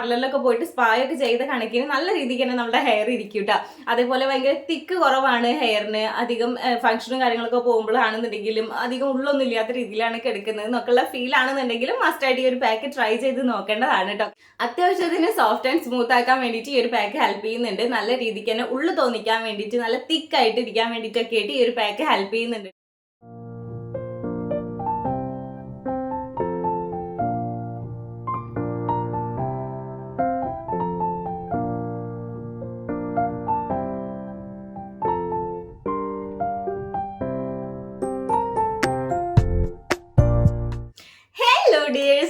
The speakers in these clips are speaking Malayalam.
പാർലറിലൊക്കെ പോയിട്ട് സ്പായൊക്കെ ചെയ്ത കണക്കിന് നല്ല രീതിക്ക് തന്നെ നമ്മുടെ ഹെയർ ഇരിക്കും കേട്ടോ അതേപോലെ ഭയങ്കര തിക്ക് കുറവാണ് ഹെയറിന് അധികം ഫംഗ്ഷനും കാര്യങ്ങളൊക്കെ പോകുമ്പോഴാണെന്നുണ്ടെങ്കിലും അധികം ഉള്ളൊന്നും ഇല്ലാത്ത രീതിയിലാണ് കിടക്കുന്നത് എന്നൊക്കെയുള്ള ഫീൽ ആണെന്നുണ്ടെങ്കിലും മസ്റ്റായിട്ട് ഈ ഒരു പാക്ക് ട്രൈ ചെയ്ത് നോക്കേണ്ടതാണ് കേട്ടോ അത്യാവശ്യത്തിന് സോഫ്റ്റ് ആൻഡ് സ്മൂത്ത് ആക്കാൻ വേണ്ടിയിട്ട് ഈ ഒരു പാക്ക് ഹെൽപ്പ് ചെയ്യുന്നുണ്ട്. നല്ല രീതിക്ക് തന്നെ ഉള്ളു തോന്നിക്കാൻ വേണ്ടിയിട്ട് നല്ല തിക്കായിട്ട് ഇരിക്കാൻ വേണ്ടിയിട്ടൊക്കെ ആയിട്ട് ഈ ഒരു പാക്ക് ഹെൽപ്പ് ചെയ്യുന്നുണ്ട്. hello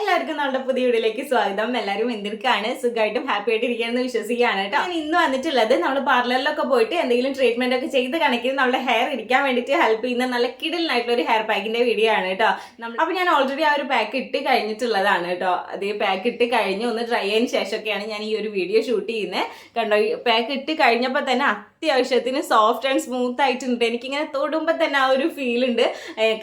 എല്ലാവർക്കും നമ്മുടെ പുതിയ വീഡിയോയിലേക്ക് സ്വാഗതം. എല്ലാവരും എന്തിനാണ് സുഖമായിട്ടും ഹാപ്പി ആയിട്ട് ഇരിക്കുകയെന്ന് വിശ്വസിക്കുകയാണ് കേട്ടോ. ഞാൻ ഇന്ന് വന്നിട്ടുള്ളത് നമ്മൾ പാർലറിലൊക്കെ പോയിട്ട് എന്തെങ്കിലും ട്രീറ്റ്മെന്റ് ഒക്കെ ചെയ്ത് കണക്കിന് നമ്മുടെ ഹെയർ ഇരിക്കാൻ വേണ്ടിയിട്ട് ഹെൽപ്പ് ചെയ്യുന്ന നല്ല കിടലിനായിട്ടുള്ള ഒരു ഹെയർ പാക്കിന്റെ വീഡിയോ ആണ് കേട്ടോ. അപ്പോൾ ഞാൻ ഓൾറെഡി ആ ഒരു പാക്ക് ഇട്ട് കഴിഞ്ഞിട്ടുള്ളതാണ് കേട്ടോ. അത് പാക്ക് ഇട്ട് കഴിഞ്ഞ് ഒന്ന് ഡ്രൈ ആയതിനു ശേഷമൊക്കെയാണ് ഞാൻ ഈ ഒരു വീഡിയോ ഷൂട്ട് ചെയ്യുന്നത്. കണ്ടോ പാക്ക് ഇട്ട് കഴിഞ്ഞപ്പോൾ തന്നെ അത്യാവശ്യത്തിന് സോഫ്റ്റ് ആൻഡ് സ്മൂത്ത് ആയിട്ടുണ്ട്. എനിക്കിങ്ങനെ തൊടുമ്പോൾ തന്നെ ആ ഒരു ഫീൽ ഉണ്ട്.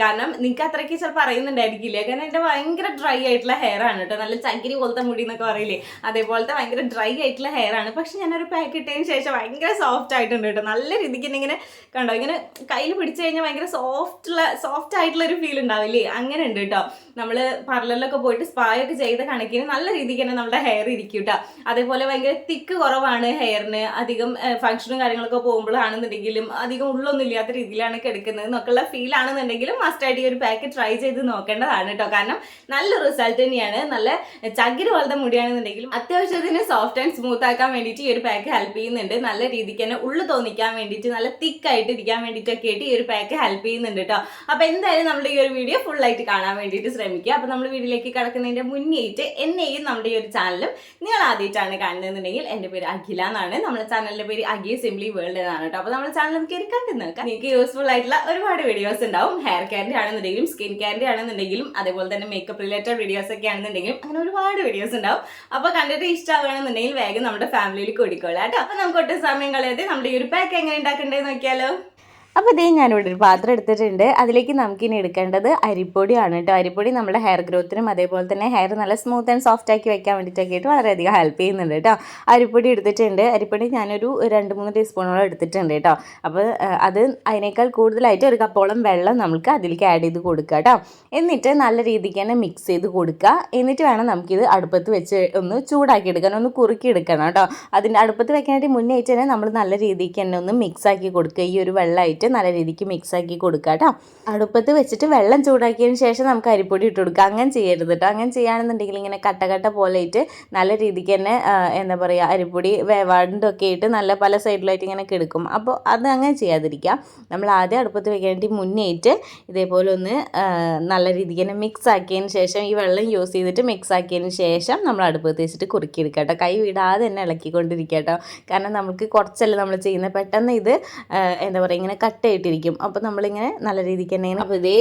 കാരണം നിങ്ങൾക്ക് അത്രയ്ക്ക് ചിലപ്പോൾ അറിയുന്നുണ്ടായിരിക്കില്ല. കാരണം എന്റെ ഭയങ്കര ഡ്രൈ ആയിട്ടുള്ള ഹെയർ ആണ് കേട്ടോ നല്ല ചകിരി പോലത്തെ മുടി എന്നൊക്കെ പറയില്ലേ? അതേപോലത്തെ ഭയങ്കര ഡ്രൈ ആയിട്ടുള്ള ഹെയർ ആണ്. പക്ഷെ ഞാനൊരു പാക്ക് ഇട്ടതിന് ശേഷം ഭയങ്കര സോഫ്റ്റ് ആയിട്ടുണ്ട് കേട്ടോ നല്ല രീതിക്ക് ഇങ്ങനെ കണ്ടോ ഇങ്ങനെ കയ്യിൽ പിടിച്ചു കഴിഞ്ഞാൽ ഭയങ്കര സോഫ്റ്റുള്ള സോഫ്റ്റ് ആയിട്ടുള്ള ഒരു ഫീൽ ഉണ്ടാവില്ലേ? അങ്ങനെ ഉണ്ട് കേട്ടോ നമ്മൾ പാർലറിലൊക്കെ പോയിട്ട് സ്പായൊക്കെ ചെയ്ത കണക്കിന് നല്ല രീതിക്ക് തന്നെ നമ്മുടെ ഹെയർ ഇരിക്കും കേട്ടോ അതേപോലെ ഭയങ്കര തിക്ക് കുറവാണ് ഹെയറിന് അധികം ഫംഗ്ഷനും കാര്യങ്ങളൊക്കെ പോകുമ്പോഴാണെന്നുണ്ടെങ്കിലും അധികം ഉള്ളൊന്നും ഇല്ലാത്ത രീതിയിലാണ് കിടക്കുന്നത് എന്നൊക്കെയുള്ള ഫീൽ ആണെന്നുണ്ടെങ്കിലും മസ്റ്റായിട്ട് ഈ ഒരു പാക്ക് ട്രൈ ചെയ്ത് നോക്കേണ്ടതാണ് കേട്ടോ കാരണം നല്ല റിസൾട്ട് തന്നെയാണ്. നല്ല ചകിരി പോലത്തെ മുടിയാണെന്നുണ്ടെങ്കിലും അത്യാവശ്യത്തിന് സോഫ്റ്റ് ആൻഡ് സ്മൂത്ത് ആക്കാൻ വേണ്ടിയിട്ട് ഈ ഒരു പാക്ക് ഹെൽപ്പ് ചെയ്യുന്നുണ്ട്. നല്ല രീതിക്ക് തന്നെ ഉള്ളു തോന്നിക്കാൻ വേണ്ടിയിട്ട് നല്ല തിക്കായിട്ട് ഇരിക്കാൻ വേണ്ടിയിട്ടൊക്കെ ആയിട്ട് ഈ ഒരു പാക്ക് ഹെൽപ്പ് ചെയ്യുന്നുണ്ട് കേട്ടോ അപ്പോൾ എന്തായാലും നമ്മുടെ ഈ ഒരു വീഡിയോ ഫുൾ ആയിട്ട് കാണാൻ വേണ്ടിയിട്ട് ശ്രമിക്കുക. അപ്പോൾ നമ്മൾ വീഡിയോയിലേക്ക് കിടക്കുന്നതിന്റെ മുന്നേറ്റ് എന്നെയും നമ്മുടെ ഈ ഒരു ചാനലും നിങ്ങൾ ആദ്യമായിട്ടാണ് കാണുന്നതെന്നുണ്ടെങ്കിൽ എന്റെ പേര് അഖില എന്നാണ്. നമ്മുടെ ചാനലിന്റെ പേര് അഖി സിംപ്ലി വേൾഡ് എന്നാണ് കേട്ടോ അപ്പോൾ നമ്മുടെ ചാനൽ നമുക്ക് കണ്ടു നോക്കാം. നിങ്ങൾക്ക് യൂസ്ഫുൾ ആയിട്ടുള്ള ഒരുപാട് വീഡിയോസ് ഉണ്ടാവും. ഹെയർ കെയറിന്റെ ആണെന്നുണ്ടെങ്കിലും സ്കിൻ കെയറിന്റെ ആണെന്നുണ്ടെങ്കിലും അതേപോലെ തന്നെ മേക്കപ്പ് റിലേറ്റഡ് വീഡിയോസ് ഒക്കെ ആണെന്നുണ്ടെങ്കിൽ അങ്ങനെ ഒരുപാട് വീഡിയോസ് ഉണ്ടാവും. അപ്പോൾ കണ്ടിട്ട് ഇഷ്ടമാകണമെന്നുണ്ടെങ്കിൽ വേഗം നമ്മുടെ ഫാമിലിയിൽ കൂടിക്കോളാം കേട്ടോ. അപ്പോൾ നമുക്ക് ഒട്ടും സമയം കളയാതെ നമ്മുടെ ഈ ഒരു പാക്ക് എങ്ങനെ ഉണ്ടാക്കണ്ടേ നോക്കിയാലോ? അപ്പോൾ ഇതേ ഞാനിവിടെ ഒരു പാത്രം എടുത്തിട്ടുണ്ട്. അതിലേക്ക് നമുക്കിനി എടുക്കേണ്ടത് അരിപ്പൊടിയാണ് കേട്ടോ. അരിപ്പൊടി നമ്മുടെ ഹെയർ ഗ്രോത്തിനും അതേപോലെ തന്നെ ഹെയർ നല്ല സ്മൂത്ത് ആൻഡ് സോഫ്റ്റ് ആക്കി വെക്കാൻ വേണ്ടിയിട്ടൊക്കെ ആയിട്ട് വളരെയധികം ഹെൽപ്പ് ചെയ്യുന്നുണ്ട് കേട്ടോ. അരിപ്പൊടി എടുത്തിട്ടുണ്ട്. അരിപ്പൊടി ഞാനൊരു രണ്ട് മൂന്ന് ടീസ്പൂണോളം എടുത്തിട്ടുണ്ട് കേട്ടോ. അപ്പോൾ അത് അതിനേക്കാൾ കൂടുതലായിട്ട് ഒരു കപ്പോളം വെള്ളം നമുക്ക് അതിലേക്ക് ആഡ് ചെയ്ത് കൊടുക്കുക കേട്ടോ. എന്നിട്ട് നല്ല രീതിക്ക് തന്നെ മിക്സ് ചെയ്ത് കൊടുക്കുക. എന്നിട്ട് വേണം നമുക്കിത് അടുപ്പത്ത് വെച്ച് ഒന്ന് ചൂടാക്കി എടുക്കാൻ ഒന്ന് കുറുക്കി എടുക്കണം കേട്ടോ. അതിന്റെ അടുപ്പത്ത് വെക്കാനായിട്ട് മുന്നേ തന്നെ നമ്മൾ നല്ല രീതിക്ക് തന്നെ ഒന്ന് മിക്സ് ആക്കി കൊടുക്കുക. ഈ ഒരു വെള്ളമായിട്ട് നല്ല രീതിക്ക് മിക്സാക്കി കൊടുക്കുക കേട്ടോ അടുപ്പത്ത് വെച്ചിട്ട് വെള്ളം ചൂടാക്കിയതിന് ശേഷം നമുക്ക് അരിപ്പൊടി ഇട്ട് കൊടുക്കുക അങ്ങനെ ചെയ്യരുത് കേട്ടോ അങ്ങനെ ചെയ്യുകയാണെന്നുണ്ടെങ്കിൽ ഇങ്ങനെ കട്ടകട്ട കട്ട പോലെ ഇട്ട് നല്ല രീതിക്ക് തന്നെ എന്താ പറയുക അരിപ്പൊടി വേവാണ്ടൊക്കെ ആയിട്ട് നല്ല പല സൈഡിലായിട്ട് ഇങ്ങനെ കിടക്കും. അപ്പോൾ അത് അങ്ങനെ ചെയ്യാതിരിക്കുക. നമ്മൾ ആദ്യം അടുപ്പത്ത് വെക്കാനായിട്ട് മുന്നേ ആയിട്ട് ഇതേപോലെ ഒന്ന് നല്ല രീതിക്ക് തന്നെ മിക്സ് ആക്കിയതിന് ശേഷം ഈ വെള്ളം യൂസ് ചെയ്തിട്ട് മിക്സ് ആക്കിയതിന് ശേഷം നമ്മൾ അടുപ്പത്ത് വെച്ചിട്ട് കുറുക്കിയെടുക്കുക കേട്ടോ കൈ വിടാതെ തന്നെ ഇളക്കിക്കൊണ്ടിരിക്കുക കേട്ടോ കാരണം നമുക്ക് കുറച്ചല്ലേ നമ്മൾ ചെയ്യുന്നത്. പെട്ടെന്ന് ഇത് എന്താ പറയുക ഇങ്ങനെ കട്ടയിട്ടിരിക്കും അപ്പോൾ നമ്മളിങ്ങനെ നല്ല രീതിക്ക് തന്നെ അപ്പോൾ ഇതേ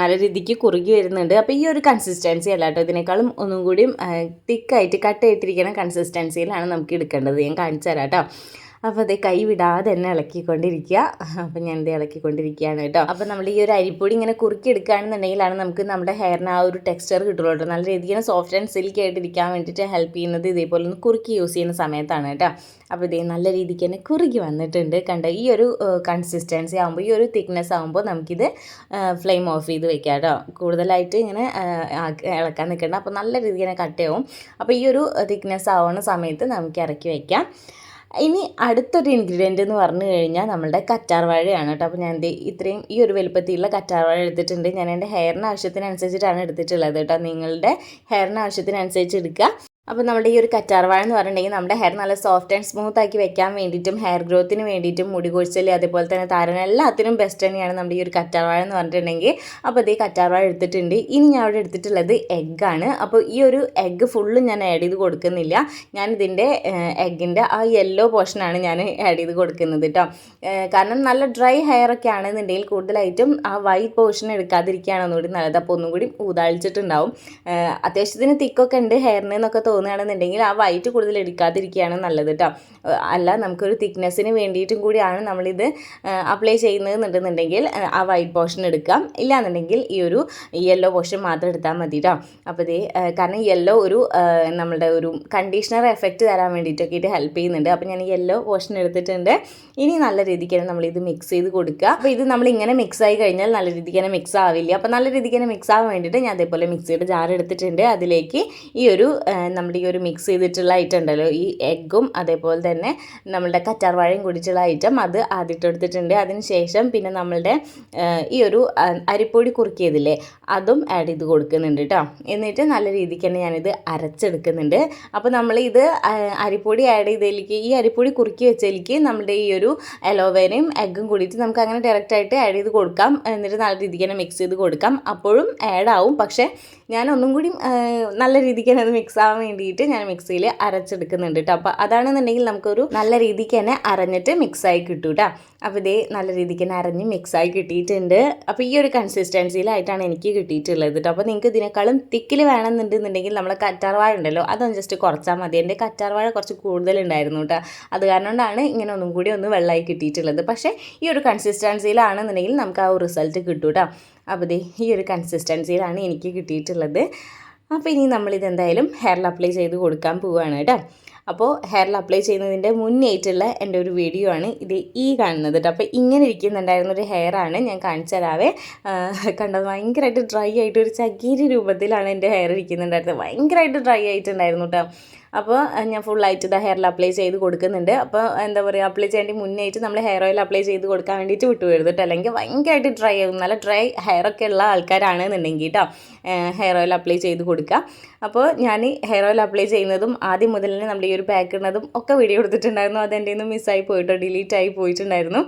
നല്ല രീതിക്ക് കുറുകി വരുന്നുണ്ട്. അപ്പോൾ ഈ ഒരു കൺസിസ്റ്റൻസി അല്ല കേട്ടോ ഇതിനേക്കാളും ഒന്നും കൂടിയും തിക്കായിട്ട് കട്ടായിട്ടിരിക്കുന്ന കൺസിസ്റ്റൻസിയിലാണ് നമുക്ക് എടുക്കേണ്ടത്. ഞാൻ കാണിച്ചു തരാം കേട്ടോ. അപ്പോൾ അതേ കൈവിടാതെ തന്നെ ഇളക്കിക്കൊണ്ടിരിക്കുക. അപ്പോൾ ഞാൻ ഇത് ഇളക്കിക്കൊണ്ടിരിക്കുകയാണ് കേട്ടോ. അപ്പോൾ നമ്മൾ ഈ ഒരു അരിപ്പൊടി ഇങ്ങനെ കുറുക്കി എടുക്കുകയാണെന്നുണ്ടെങ്കിലാണ് നമുക്ക് നമ്മുടെ ഹെയറിന് ആ ഒരു ടെക്സ്ചർ കിട്ടുള്ളൂ കേട്ടോ. നല്ല രീതിയിൽ സോഫ്റ്റ് ആൻഡ് സിൽക്കി ആയിട്ട് ഇരിക്കാൻ വേണ്ടിയിട്ട് ഹെൽപ്പ് ചെയ്യുന്നത് ഇതേപോലെ ഒന്ന് കുറുക്കി യൂസ് ചെയ്യുന്ന സമയത്താണ് കേട്ടോ. അപ്പോൾ ഇതേ നല്ല രീതിക്ക് തന്നെ കുറുകി വന്നിട്ടുണ്ട്. കണ്ട? ഈ ഒരു കൺസിസ്റ്റൻസി ആകുമ്പോൾ ഈ ഒരു തിക്നെസ് ആകുമ്പോൾ നമുക്കിത് ഫ്ലെയിം ഓഫ് ചെയ്ത് വെക്കാം കേട്ടോ. കൂടുതലായിട്ട് ഇങ്ങനെ ഇളക്കാൻ നിൽക്കേണ്ട. അപ്പോൾ നല്ല രീതിക്ക് തന്നെ കട്ടയാവും. അപ്പോൾ ഈ ഒരു തിക്നെസ് ആവുന്ന സമയത്ത് നമുക്ക് ഇറക്കി വയ്ക്കാം ഇനി അടുത്തൊരു ഇൻഗ്രീഡിയന്റ് എന്ന് പറഞ്ഞു കഴിഞ്ഞാൽ നമ്മളുടെ കറ്റാർ വാഴയാണ് കേട്ടോ. അപ്പോൾ ഞാൻ എന്ത് ഇത്രയും ഈ ഒരു വലുപ്പത്തിലുള്ള കറ്റാർ വാഴ എടുത്തിട്ടുണ്ട്. ഞാൻ എന്റെ ഹെയറിന് ആവശ്യത്തിനനുസരിച്ചിട്ടാണ് എടുത്തിട്ടുള്ളത് കേട്ടോ. നിങ്ങളുടെ ഹെയറിന് ആവശ്യത്തിനനുസരിച്ച് എടുക്കുക. അപ്പോൾ നമ്മുടെ ഈ ഒരു കറ്റാർവാഴ എന്ന് പറഞ്ഞിട്ടുണ്ടെങ്കിൽ നമ്മുടെ ഹെയർ നല്ല സോഫ്റ്റ് ആൻഡ് സ്മൂത്ത് ആക്കി വെക്കാൻ വേണ്ടിയിട്ടും ഹെയർ ഗ്രോത്തിന് വേണ്ടിയിട്ടും മുടി കൊഴിച്ചൽ അതേപോലെ തന്നെ താരൻ എല്ലാത്തിനും ബെസ്റ്റ് തന്നെയാണ് നമ്മുടെ ഈ ഒരു കറ്റാർവാഴ എന്ന് പറഞ്ഞിട്ടുണ്ടെങ്കിൽ. അപ്പോൾ ഇതേ കറ്റാർവാഴ എടുത്തിട്ടുണ്ട്. ഇനി ഞാൻ അവിടെ എടുത്തിട്ടുള്ളത് എഗ്ഗാണ് അപ്പോൾ ഈ ഒരു എഗ്ഗ് ഫുള്ളും ഞാൻ ആഡ് ചെയ്ത് കൊടുക്കുന്നില്ല. ഞാൻ ഇതിന്റെ എഗ്ഗിന്റെ ആ യെല്ലോ പോർഷനാണ് ഞാൻ ആഡ് ചെയ്ത് കൊടുക്കുന്നത് കേട്ടോ കാരണം നല്ല ഡ്രൈ ഹെയർ ഒക്കെ ആണെന്നുണ്ടെങ്കിൽ കൂടുതലായിട്ടും ആ വൈറ്റ് പോർഷൻ എടുക്കാതിരിക്കുകയാണ് ഒന്നുകൂടി നല്ലത്. അപ്പോൾ ഒന്നും കൂടി ഊതാളിച്ചിട്ടുണ്ടാവും. അത്യാവശ്യത്തിന് തിക്കൊക്കെ ഉണ്ട് ഹെയറിന് എന്നൊക്കെ തോന്നുകയാണെന്നുണ്ടെങ്കിൽ ആ വൈറ്റ് കൂടുതൽ എടുക്കാതിരിക്കുകയാണ് നല്ലത് കേട്ടോ അല്ല നമുക്കൊരു തിക്നെസ്സിന് വേണ്ടിയിട്ടും കൂടിയാണ് നമ്മളിത് അപ്ലൈ ചെയ്യുന്നതെന്നുണ്ടെന്നുണ്ടെങ്കിൽ ആ വൈറ്റ് പോർഷൻ എടുക്കാം ഇല്ലാന്നുണ്ടെങ്കിൽ ഈ ഒരു യെല്ലോ പോർഷൻ മാത്രം എടുത്താൽ മതി കേട്ടോ അപ്പോൾ ഇതേ കാരണം യെല്ലോ ഒരു നമ്മളുടെ ഒരു കണ്ടീഷണർ എഫക്റ്റ് തരാൻ വേണ്ടിയിട്ടൊക്കെ ഇത് ഹെൽപ്പ് ചെയ്യുന്നുണ്ട്. അപ്പോൾ ഞാൻ യെല്ലോ പോർഷൻ എടുത്തിട്ടുണ്ട്. ഇനി നല്ല രീതിക്ക് തന്നെ നമ്മളിത് മിക്സ് ചെയ്ത് കൊടുക്കുക. അപ്പോൾ ഇത് നമ്മൾ ഇങ്ങനെ മിക്സ് ആയി കഴിഞ്ഞാൽ നല്ല രീതിക്ക് തന്നെ മിക്സ് ആവില്ല. അപ്പോൾ നല്ല രീതിക്ക് തന്നെ മിക്സ് ആവാൻ വേണ്ടിയിട്ട് ഞാൻ അതേപോലെ മിക്സിയുടെ ജാർ എടുത്തിട്ടുണ്ട്. അതിലേക്ക് ഈ ഒരു ആ, നമ്മുടെ ഈ ഒരു മിക്സ് ചെയ്തിട്ടുള്ള ഐറ്റം ഉണ്ടല്ലോ. ഈ എഗ്ഗും അതേപോലെ തന്നെ നമ്മളുടെ കറ്റാർവാഴയും കുടിച്ചുള്ള ഐറ്റം അത് ആദ്യത്തെടുത്തിട്ടുണ്ട് അതിന് ശേഷം പിന്നെ നമ്മളുടെ ഈ ഒരു അരിപ്പൊടി കുറുക്കിയതില്ലേ അതും ആഡ് ചെയ്ത് കൊടുക്കുന്നുണ്ട് കേട്ടോ എന്നിട്ട് നല്ല രീതിക്ക് തന്നെ ഞാനിത് അരച്ചെടുക്കുന്നുണ്ട്. അപ്പോൾ നമ്മൾ ഇത് അരിപ്പൊടി ആഡ് ചെയ്തതിലേക്ക് ഈ അരിപ്പൊടി കുറുക്കി വെച്ചതിലേക്ക് നമ്മുടെ ഈ ഒരു അലോവേരയും എഗ്ഗും കൂടിയിട്ട് നമുക്ക് അങ്ങനെ ഡയറക്റ്റ് ആയിട്ട് ആഡ് ചെയ്ത് കൊടുക്കാം. എന്നിട്ട് നല്ല രീതിക്ക് തന്നെ മിക്സ് ചെയ്ത് കൊടുക്കാം. അപ്പോഴും ആഡ് ആവും. പക്ഷേ ഞാൻ ഒന്നും കൂടി നല്ല രീതിക്ക് തന്നെ അത് മിക്സ് ആവാൻ വേണ്ടിയിട്ട് ഞാൻ മിക്സിയിൽ അരച്ചെടുക്കുന്നുണ്ട് കേട്ടോ. അപ്പോൾ അതാണെന്നുണ്ടെങ്കിൽ നമുക്കൊരു നല്ല രീതിക്ക് തന്നെ അരഞ്ഞിട്ട് മിക്സായി കിട്ടും കേട്ടോ അപ്പോൾ ഇതേ നല്ല രീതിക്ക് തന്നെ അരഞ്ഞ് മിക്സായി കിട്ടിയിട്ടുണ്ട്. അപ്പോൾ ഈ ഒരു കൺസിസ്റ്റൻസിയിലായിട്ടാണ് എനിക്ക് കിട്ടിയിട്ടുള്ളത് കേട്ടോ. അപ്പോൾ നിങ്ങൾക്ക് ഇതിനേക്കാളും തിക്കിൽ വേണമെന്നുണ്ടെന്നുണ്ടെങ്കിൽ നമ്മളെ കറ്റാർവാഴ ഉണ്ടല്ലോ അതൊന്ന് ജസ്റ്റ് കുറച്ചാൽ മതി. എന്റെ കറ്റാർവാഴ കുറച്ച് കൂടുതലുണ്ടായിരുന്നു കേട്ടോ. അത് കാരണം കൊണ്ടാണ് ഇങ്ങനെ ഒന്നും കൂടി ഒന്ന് വെള്ളമായി കിട്ടിയിട്ടുള്ളത്. പക്ഷേ ഈ ഒരു കൺസിസ്റ്റൻസിയിലാണെന്നുണ്ടെങ്കിൽ നമുക്ക് ആ ഒരു റിസൾട്ട് കിട്ടും കേട്ടോ അപ്പോൾ ഈ ഒരു കൺസിസ്റ്റൻസിയിലാണ് എനിക്ക് കിട്ടിയിട്ടുള്ളത്. അപ്പോൾ ഇനി നമ്മളിത് എന്തായാലും ഹെയറിൽ അപ്ലൈ ചെയ്ത് കൊടുക്കാൻ പോവുകയാണ് കേട്ടോ. അപ്പോൾ ഹെയറിൽ അപ്ലൈ ചെയ്യുന്നതിന്റെ മുന്നേറ്റുള്ള എന്റെ ഒരു വീഡിയോ ആണ് ഇത് ഈ കാണുന്നത് കേട്ടോ. അപ്പോൾ ഇങ്ങനെ ഇരിക്കുന്നുണ്ടായിരുന്ന ഒരു ഹെയർ ആണ് ഞാൻ കാണിച്ചു തരാവേ. കണ്ടത് ഭയങ്കരമായിട്ട് ഡ്രൈ ആയിട്ട് ഒരു ചകിരി രൂപത്തിലാണ് എന്റെ ഹെയർ ഇരിക്കുന്നുണ്ടായിരുന്നത്. ഭയങ്കരമായിട്ട് ഡ്രൈ ആയിട്ടുണ്ടായിരുന്നു കേട്ടോ. അപ്പോൾ ഞാൻ ഫുള്ളായിട്ട് ഇത് ഹെയറിൽ അപ്ലൈ ചെയ്ത് കൊടുക്കുന്നുണ്ട്. അപ്പോൾ എന്താ പറയുക അപ്ലൈ ചെയ്യേണ്ടി മുന്നേ ആയിട്ട് നമ്മൾ ഹെയർ ഓയിൽ അപ്ലൈ ചെയ്ത് കൊടുക്കാൻ വേണ്ടിയിട്ട് വിട്ടുപോയത് കേട്ടോ അല്ലെങ്കിൽ ഭയങ്കരമായിട്ട് ഡ്രൈ ആകും നല്ല ഡ്രൈ ഹെയർ ഒക്കെ ഉള്ള ആൾക്കാരാണെന്നുണ്ടെങ്കിൽ കേട്ടോ ഹെയർ ഓയിൽ അപ്ലൈ ചെയ്ത് കൊടുക്കുക. അപ്പോൾ ഞാൻ ഹെയർ ഓയിൽ അപ്ലൈ ചെയ്യുന്നതും ആദ്യം മുതൽ തന്നെ നമ്മൾ ഈ ഒരു പാക്ക് ഇടുന്നതും ഒക്കെ വീഡിയോ എടുത്തിട്ടുണ്ടായിരുന്നു. അതെന്റെ നിന്ന് മിസ്സായി പോയിട്ടോ ഡിലീറ്റ് ആയി പോയിട്ടുണ്ടായിരുന്നു.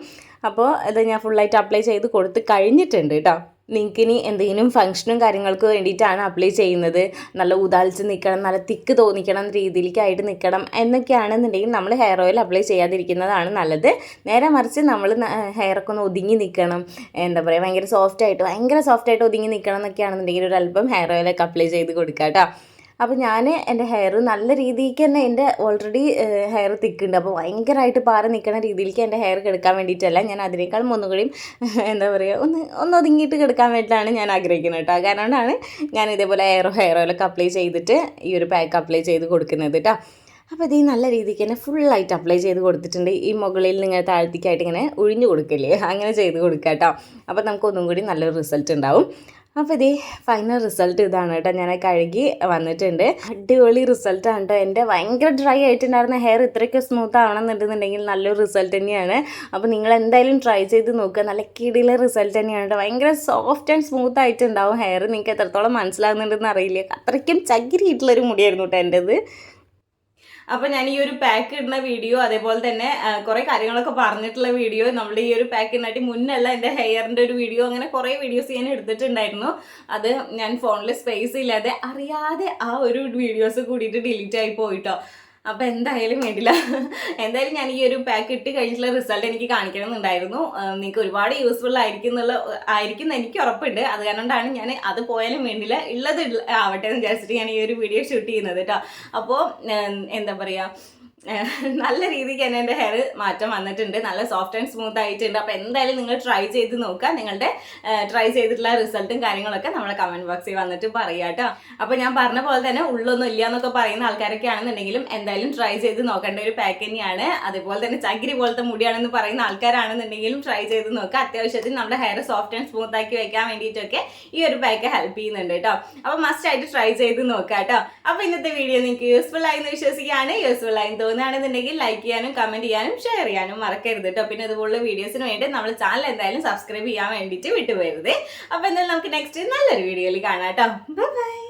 അപ്പോൾ അത് ഞാൻ ഫുള്ളായിട്ട് അപ്ലൈ ചെയ്ത് കൊടുത്ത് കഴിഞ്ഞിട്ടുണ്ട് കേട്ടോ നിങ്ങൾക്ക് ഇനി എന്തെങ്കിലും ഫംഗ്ഷനും കാര്യങ്ങൾക്ക് വേണ്ടിയിട്ടാണ് അപ്ലൈ ചെയ്യുന്നത്. നല്ല ഉദാലിച്ച് നിൽക്കണം നല്ല തിക്ക് തോന്നിക്കണം രീതിയിലേക്കായിട്ട് നിൽക്കണം എന്നൊക്കെയാണെന്നുണ്ടെങ്കിൽ നമ്മൾ ഹെയർ ഓയിൽ അപ്ലൈ ചെയ്യാതിരിക്കുന്നതാണ് നല്ലത്. നേരെ മറിച്ച് നമ്മൾ ഹെയറൊക്കെ ഒന്ന് ഒതുങ്ങി നിൽക്കണം എന്താ പറയുക ഭയങ്കര സോഫ്റ്റ് ആയിട്ട് ഭയങ്കര സോഫ്റ്റ് ആയിട്ട് ഒതുങ്ങി നിൽക്കണം എന്നൊക്കെയാണെന്നുണ്ടെങ്കിൽ ഒരു അല്പം ഹെയർ ഓയിലൊക്കെ അപ്ലൈ ചെയ്ത് കൊടുക്കാം കേട്ടോ അപ്പോൾ ഞാൻ എന്റെ ഹെയർ നല്ല രീതിക്ക് തന്നെ എന്റെ ഓൾറെഡി ഹെയർ തിക്കുണ്ട് അപ്പോൾ ഭയങ്കരമായിട്ട് പാറി നിൽക്കുന്ന രീതിയിലേക്ക് എന്റെ ഹെയർ കിടക്കാൻ വേണ്ടിയിട്ടല്ല ഞാൻ അതിനേക്കാളും ഒന്നുകൂടിയും എന്താ പറയുക ഒന്ന് ഒന്ന് ഒതുങ്ങിയിട്ട് കിടക്കാൻ വേണ്ടിയിട്ടാണ് ഞാൻ ആഗ്രഹിക്കുന്നത് കേട്ടോ. കാരണമാണ് ഞാൻ ഇതേപോലെ ഹെയർ ഹെയർ ഓയിലൊക്കെ അപ്ലൈ ചെയ്തിട്ട് ഈ ഒരു പാക്ക് അപ്ലൈ ചെയ്ത് കൊടുക്കുന്നത് കേട്ടോ. അപ്പോൾ ഇത് നല്ല രീതിക്ക് തന്നെ ഫുള്ളായിട്ട് അപ്ലൈ ചെയ്ത് കൊടുത്തിട്ടുണ്ട്. ഈ മുകളിൽ നിങ്ങൾ താഴ്ത്തിക്കായിട്ട് ഇങ്ങനെ ഒഴിഞ്ഞു കൊടുക്കില്ലേ? അങ്ങനെ ചെയ്ത് കൊടുക്കുക കേട്ടോ അപ്പോൾ നമുക്ക് ഒന്നും കൂടി നല്ലൊരു റിസൾട്ട് ഉണ്ടാവും. അപ്പോൾ ഇതേ ഫൈനൽ റിസൾട്ട് ഇതാണ് കേട്ടോ. ഞാൻ കഴുകി വന്നിട്ടുണ്ട്. അടിപൊളി റിസൾട്ടാണ് കേട്ടോ. എന്റെ ഭയങ്കര ഡ്രൈ ആയിട്ടുണ്ടായിരുന്ന ഹെയർ ഇത്രയ്ക്ക് സ്മൂത്ത് ആവണമെന്നുണ്ടെന്നുണ്ടെങ്കിൽ നല്ലൊരു റിസൾട്ട് തന്നെയാണ്. അപ്പോൾ നിങ്ങൾ എന്തായാലും ട്രൈ ചെയ്ത് നോക്കുക. നല്ല കിടിലെ റിസൾട്ട് തന്നെയാണ് കേട്ടോ. ഭയങ്കര സോഫ്റ്റ് ആൻഡ് സ്മൂത്ത് ആയിട്ടുണ്ടാവും ഹെയർ നിങ്ങൾക്ക് എത്രത്തോളം മനസ്സിലാകുന്നുണ്ടെന്ന് അറിയില്ല. അത്രയ്ക്കും ചകിരിയിട്ടുള്ളൊരു മുടിയായിരുന്നു കേട്ടോ എന്റെത്. അപ്പൊ ഞാൻ ഈ ഒരു പാക്ക് ഇടുന്ന വീഡിയോ അതേപോലെ തന്നെ കുറെ കാര്യങ്ങളൊക്കെ പറഞ്ഞിട്ടുള്ള വീഡിയോ നമ്മൾ ഈ ഒരു പാക്ക് പാക്കിനായിട്ട് മുന്നല്ല എന്റെ ഹെയറിന്റെ ഒരു വീഡിയോ അങ്ങനെ കുറെ വീഡിയോസ് ഞാൻ എടുത്തിട്ടുണ്ടായിരുന്നു. അത് ഞാൻ ഫോണിൽ സ്പേസ് ഇല്ലാതെ അറിയാതെ ആ ഒരു വീഡിയോസ് കൂടിയിട്ട് ഡിലീറ്റ് ആയി പോയിട്ടോ. അപ്പൊ എന്തായാലും വേണ്ടില്ല. എന്തായാലും ഞാൻ ഈ ഒരു പാക്ക് ഇട്ട് കഴിഞ്ഞിട്ടുള്ള റിസൾട്ട് എനിക്ക് കാണിക്കണം എന്നുണ്ടായിരുന്നു നിങ്ങൾക്ക് ഒരുപാട് യൂസ്ഫുൾ ആയിരിക്കും എന്നുള്ള ആയിരിക്കും എന്ന് എനിക്ക് ഉറപ്പുണ്ട്. അത് കാരണമാണ് ഞാൻ അത് പോയാലും വേണ്ടില്ല. ഉള്ളത് ഉള്ള- ആവട്ടെ എന്ന് വിചാരിച്ചിട്ട് ഞാൻ ഈ ഒരു വീഡിയോ ഷൂട്ട് ചെയ്യുന്നത് കേട്ടോ അപ്പോൾ എന്താ പറയുക നല്ല രീതിക്ക് തന്നെ എന്റെ ഹെയർ മാറ്റം വന്നിട്ടുണ്ട്. നല്ല സോഫ്റ്റ് ആൻഡ് സ്മൂത്ത് ആയിട്ടുണ്ട്. അപ്പോൾ എന്തായാലും നിങ്ങൾ ട്രൈ ചെയ്ത് നോക്കുക. നിങ്ങളുടെ ട്രൈ ചെയ്തിട്ടുള്ള റിസൾട്ടും കാര്യങ്ങളൊക്കെ നമ്മുടെ കമന്റ് ബോക്സിൽ വന്നിട്ട് പറയാം കേട്ടോ അപ്പോൾ ഞാൻ പറഞ്ഞ പോലെ തന്നെ ഉള്ളൊന്നും ഇല്ല എന്നൊക്കെ പറയുന്ന ആൾക്കാരൊക്കെ ആണെന്നുണ്ടെങ്കിലും എന്തായാലും ട്രൈ ചെയ്ത് നോക്കേണ്ട ഒരു പാക്ക് തന്നെയാണ്. അതുപോലെ തന്നെ ചകിരി പോലത്തെ മുടിയാണെന്ന് പറയുന്ന ആൾക്കാരാണെന്നുണ്ടെങ്കിലും ട്രൈ ചെയ്ത് നോക്കുക. അത്യാവശ്യത്തിന് നമ്മുടെ ഹെയർ സോഫ്റ്റ് ആൻഡ് സ്മൂത്ത് ആക്കി വെക്കാൻ വേണ്ടിയിട്ടൊക്കെ ഈ ഒരു പാക്ക് ഹെൽപ്പ് ചെയ്യുന്നുണ്ട് കേട്ടോ അപ്പോൾ മസ്റ്റ് ആയിട്ട് ട്രൈ ചെയ്ത് നോക്കുക കേട്ടോ അപ്പോൾ ഇന്നത്തെ വീഡിയോ നിങ്ങൾക്ക് യൂസ്ഫുൾ ആയി എന്ന് വിശ്വസിക്കുകയാണ്. യൂസ്ഫുൾ ആയി തോന്നുകയാണെന്നുണ്ടെങ്കിൽ ലൈക്ക് ചെയ്യാനും കമന്റ് ചെയ്യാനും ഷെയർ ചെയ്യാനും മറക്കരുത് കേട്ടോ പിന്നെ ഇതുപോലുള്ള വീഡിയോസിന് വേണ്ടി നമ്മൾ ചാനൽ എന്തായാലും സബ്സ്ക്രൈബ് ചെയ്യാൻ വേണ്ടിയിട്ട് വിട്ടുപോകരുത് അപ്പോൾ എന്തായാലും നമുക്ക് നെക്സ്റ്റ് നല്ലൊരു വീഡിയോയിൽ കാണാം കേട്ടോ